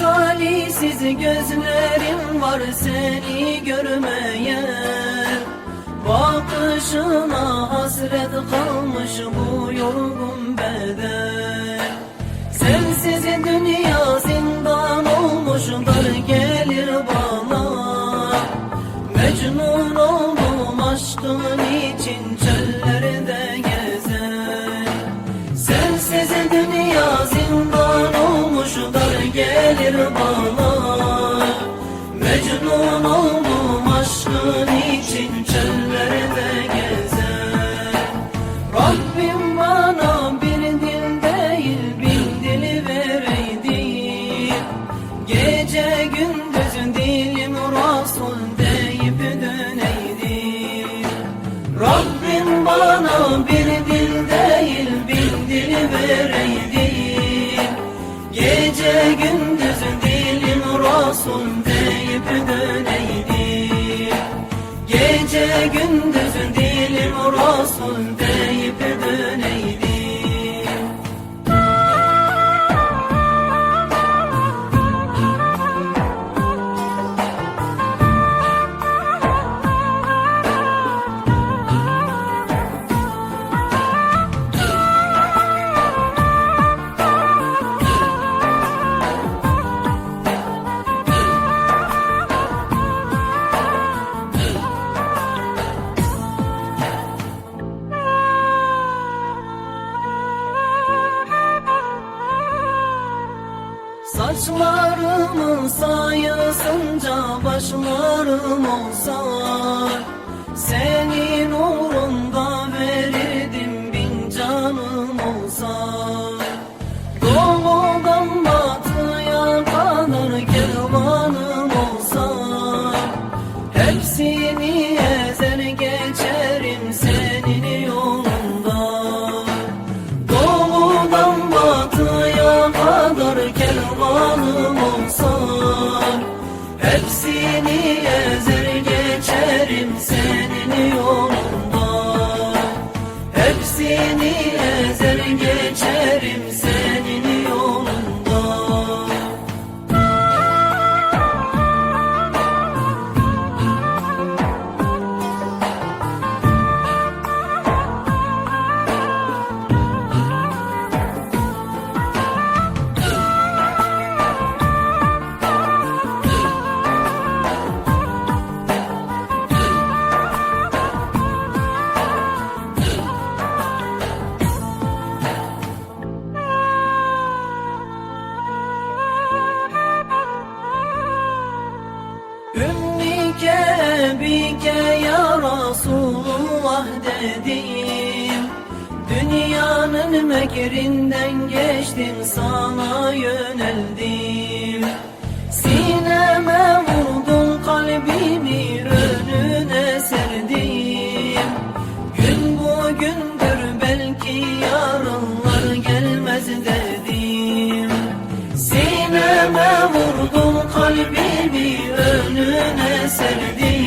Çaresiz gözlerim var seni görmeye. Bakışına hasret kalmış bu yorgun beden gelir bana. Mecnun oldum aşkın için çöllerde gezen. Rabbim bana bir dil değil bin dili vereydi. Gece gündüz dilim Resul deyip döneydi. Rabbim bana bir dil değil bin dil vereydi. Gece gündüz Resul deyip döneydi Gece gündüz dilim Resul Saçlarımın sayısınca başlarım olsa Senin uğrunda verirdim bin canım olsa senin yolundan Ümmike bike ya Resulullah dedim. Dünyanın mekrinden geçtim sana yöneldim. Sineme vurdun kalbimi önüne serdim. Gün bugündür belki yarınlar gelmez dedim. Sineme vurdun kalbimi serdim